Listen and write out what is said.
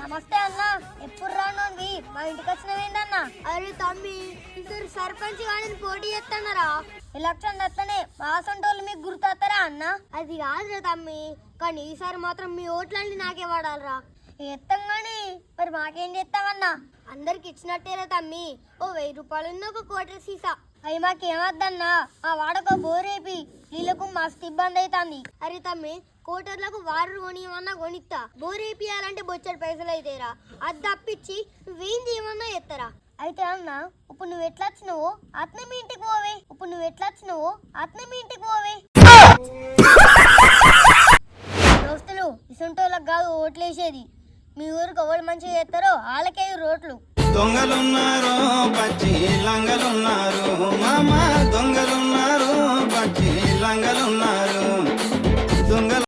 నమస్తే అన్న. ఎప్పుడు రాను మా ఇంటికి వచ్చినవేందన్న అరే తమ్మి ఇద్దరు సర్పంచ్ గాడిని పోటీ చేస్తున్నారా ఎలక్షన్ వస్తేనే మా సొంటోళ్ళు మీకు గుర్తొస్తారా అన్న? అది కాదురా తమ్మి కానీ ఈసారి మాత్రం మీ ఓట్లన్నీ నాకే వాడాలరా. ఎత్తాం కానీ మరి మాకేం చేస్తామన్నా? అందరికి ఇచ్చినట్టేరా తమ్మి ఓ వెయ్యి రూపాయలున్న ఒక కోట సీసా. అవి మాకేమద్దన్నా? ఆ వాడక బోరేపి. నీళ్ళకు మస్తు ఇబ్బంది అవుతుంది అరే తమ్మి కోటర్లకు వారు కొనియమన్నా కొనిస్తా బోరేపియాలంటే బొచ్చడి పైసలు అయితేరా అది తప్పించి నువ్వేం చేయమన్నా ఎత్తరా? అయితే అన్న ఇప్పుడు నువ్వు ఎట్లా వచ్చినావు అట్నే మీ ఇంటికి పోవే. ఇప్పుడు నువ్వు ఎట్లా వచ్చినావు అట్నే మీ ఇంటికి పోవే. దోస్తులు ఇసుంటోళ్ళకి కాదు ఓట్లేసేది. మీ ఊరికి ఎవరు మంచిగా చేస్తారో వాళ్ళకే రోడ్లు. రోట్లు దొంగలున్నారు పచ్చి లంగలున్నారు. మామ